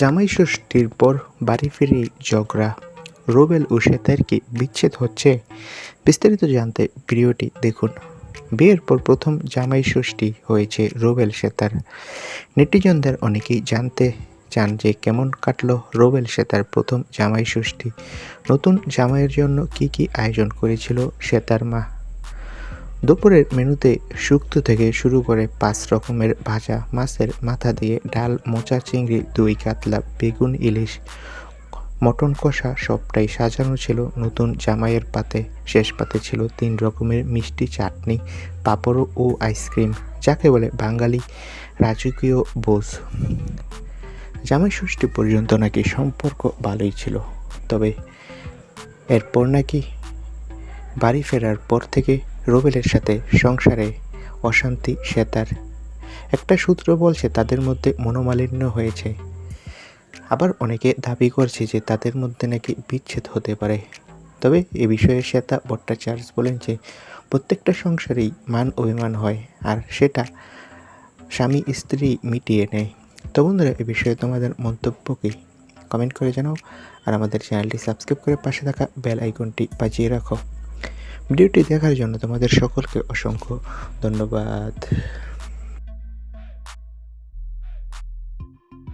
জামাই ষষ্ঠীর পর বাড়ি ফিরে ঝগড়া, রোবেল ও শ্বেতার কি বিচ্ছেদ হচ্ছে। বিস্তারিত জানতে ভিডিওটি দেখুন। বিয়ের পর প্রথম জামাই ষষ্ঠী হয়েছে রোবেল শ্বেতার নেটিজনদের অনেকেই জানতে চান যে কেমন কাটলো রোবেল শ্বেতার প্রথম জামাই ষষ্ঠী। নতুন জামাইয়ের জন্য কি কি আয়োজন করেছিল শ্বেতার মা? দুপুরের মেনুতে শুক্তো থেকে শুরু করে পাঁচ রকমের ভাজা, মাছের মাথা দিয়ে ডাল, মোচা, চিংড়ি, দই কাতলা, বেগুন, ইলিশ, মটন কষা সবটাই সাজানো ছিল। নতুন জামাইয়ের পাতে, শেষ পাতে ছিল তিন রকমের মিষ্টি চাটনি, পাঁপড় ও আইসক্রিম, যাকে বলে বাঙালি রাজকীয় বোস। জামাই ষষ্ঠী পর্যন্ত নাকি সম্পর্ক ভালোই ছিল, তবে এরপর নাকি বাড়ি ফেরার পর থেকে রোবেলের সাথে সংসারে অশান্তি শ্বেতার একটা সূত্র বলছে তাদের মধ্যে মনোমালিন্য হয়েছে। আবার অনেকে দাবি করছে যে তাদের মধ্যে নাকি বিচ্ছেদ হতে পারে। তবে এ বিষয়ে শ্বেতা ভট্টাচার্য বলেন যে প্রত্যেকটা সংসারেই মান অভিমান হয় আর সেটা স্বামী স্ত্রী মিটিয়ে নেয়। তো বন্ধুরা, এ বিষয়ে তোমাদের মন্তব্য কি? কমেন্ট করে জানাও আর আমাদের চ্যানেলটি সাবস্ক্রাইব করে পাশে থাকা বেল আইকনটি বাজিয়ে রাখো। ভিডিওটি দেখার জন্য তোমাদের সকলকে অসংখ্য ধন্যবাদ।